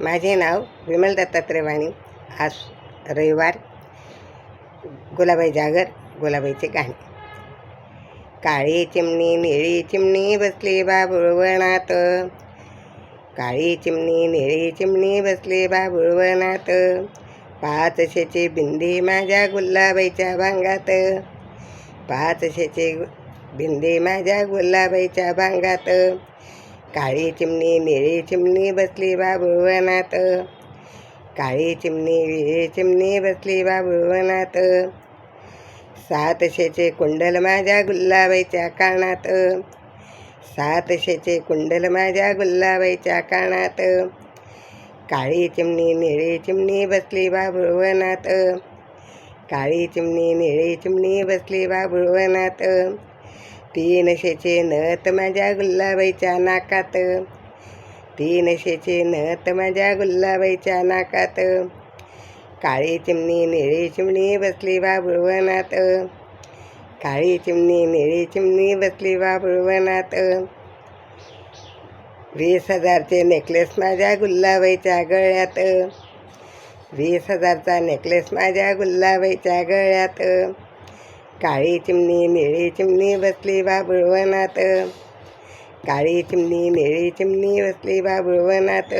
माझे नाव विमल दत्तात्रय वाणी आज रविवार. गुलाबाई जागर गुलाबाईचे गाणे. काळी चिमणी निळी चिमणी बसली बाबुळवणात काळी चिमणी निळी चिमणी बसली बाबुळवणात पाचशेची बिंदी माझ्या गुलाबाईच्या भांगात. पाचशेची बिंदी माझ्या गुलाबाईच्या भांगात. काळी चिमणी निळी चिमणी बसली बाबुळवनात काळी चिमणी निळी चिमणी बसली बाबुळवनात सातशेचे कुंडल माझ्या गुल्लाबाईच्या कानात. सातशेचे कुंडल माझ्या गुल्लाबाईच्या कानात. काळी चिमणी निळी चिमणी बसली बाबुळवनात काळी चिमणी निळी चिमणी बसली बाबुळवनात तीनशेचे नथ माझ्या गुल्लाबाईच्या नाकात. तीनशेचे नथ माझ्या गुल्लाबाईच्या नाकात. काळी चिमणी निळी चिमणी बसली बाबुळवनात काळी चिमणी निळी चिमणी बसली बाबुळवनात वीस हजारचे नेकलेस माझ्या गुल्लाबाईच्या गळ्यात. वीस हजारचा नेकलेस माझ्या गुल्लाबाईच्या गळ्यात. काळी चिमणी निळी चिमणी बसली बाबुळवनात. काळी चिमणी निळी चिमणी बसली बाबुळवनात.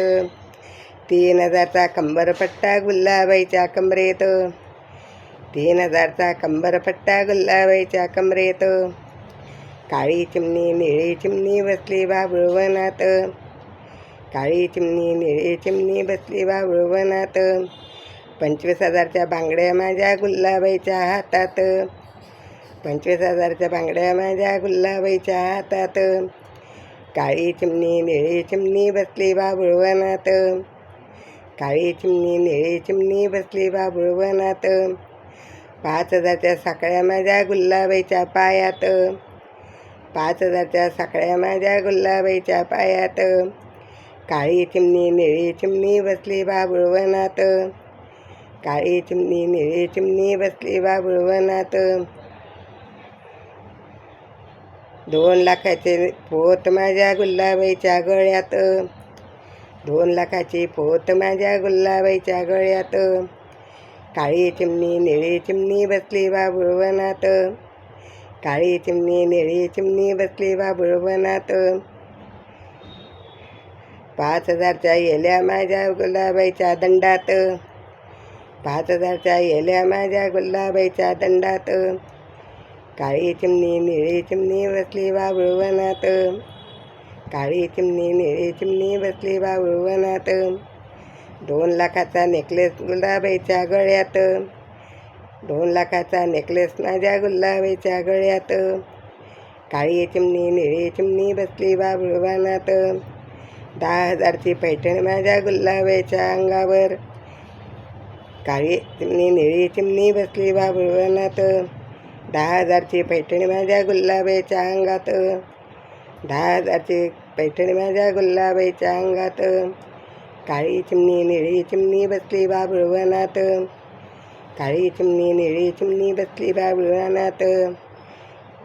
तीन हजारचा कंबरपट्टा गुल्लाबाईच्या कमरेत. तीन हजारचा कंबरपट्टा गुल्लाबाईच्या कमरेत. काळी चिमणी निळी चिमणी बसली बाबुळवनात. काळी चिमणी निळी चिमणी बसली बाबुळवनात. पंचवीस हजारच्या बांगड्या माझ्या गुल्लाबाईच्या हातात. पंचवीस हजारच्या बांगड्या माझ्या गुल्लाबाईच्या हातात. काळी चिमणी निळी चिमणी बसली बाबुळवनात काळी चिमणी निळी चिमणी बसली बाबुळवनात पाच हजारच्या साखळ्या माझ्या गुल्लाबाईच्या पायात. पाच हजारच्या साखळ्या माझ्या गुल्लाबाईच्या पायात. काळी चिमणी निळी चिमणी बसली बाबुळवनात काळी चिमणी निळी चिमणी बसली बाबुळवनात दोन लाखाचे पोत माझ्या गुल्लाबाईच्या गळ्यात. दोन लाखाची पोत माझ्या गुल्लाबाईच्या गळ्यात. काळी चिमणी निळी चिमणी बसली बाबुळवनात काळी चिमणी निळी चिमणी बसली बाबुळवनात पाच हजारच्या येल्या माझ्या गुलाबाईच्या दंडात. पाच हजारच्या येल्या माझ्या गुल्लाबाईच्या दंडात. काळी चिमणी निळी चिमणी बसली बाबुळवनात काळी चिमणी निळी चिमणी बसली बाबुळवनात दोन लाखाचा नेकलेस गुलाबाईच्या गळ्यात. दोन लाखाचा नेकलेस माझ्या गुलाबाईच्या गळ्यात. काळी चिमणी निळी चिमणी बसली बाबुळवनात दहा हजारची पैठणी माझ्या गुल्लाबाईच्या अंगावर. काळी चिमणी निळी चिमणी बसली बाबुळवनात दहा हजारची पैठणी माझ्या गुल्लाबाईच्या अंगात. दहा हजारची पैठणी माझ्या गुल्लाबाईच्या अंगात. काळी चिमणी निळी चिमणी बसली बाबुळवनात काळी चिमणी निळी चिमणी बसली बाबुळवनात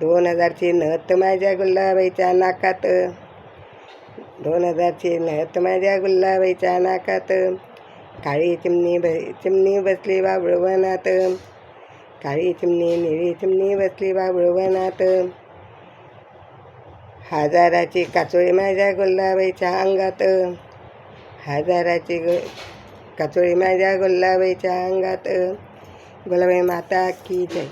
दोन हजारची नथ माझ्या गुल्लाबाईच्या नाकात. दोन हजारची नथ माझ्या गुलाबाईच्या नाकात. काळी चिमणी ब चिमणी बसली बाबुळवनात काळी चिमणी निळी चिमणी बसली बाबुळवनात हजाराची काचोळी माझ्या गुल्लाबाईच्या अंगात. हजाराची ग काचोळी माझ्या गुल्लाबाईच्या अंगात. गुलाबाई माता की जय.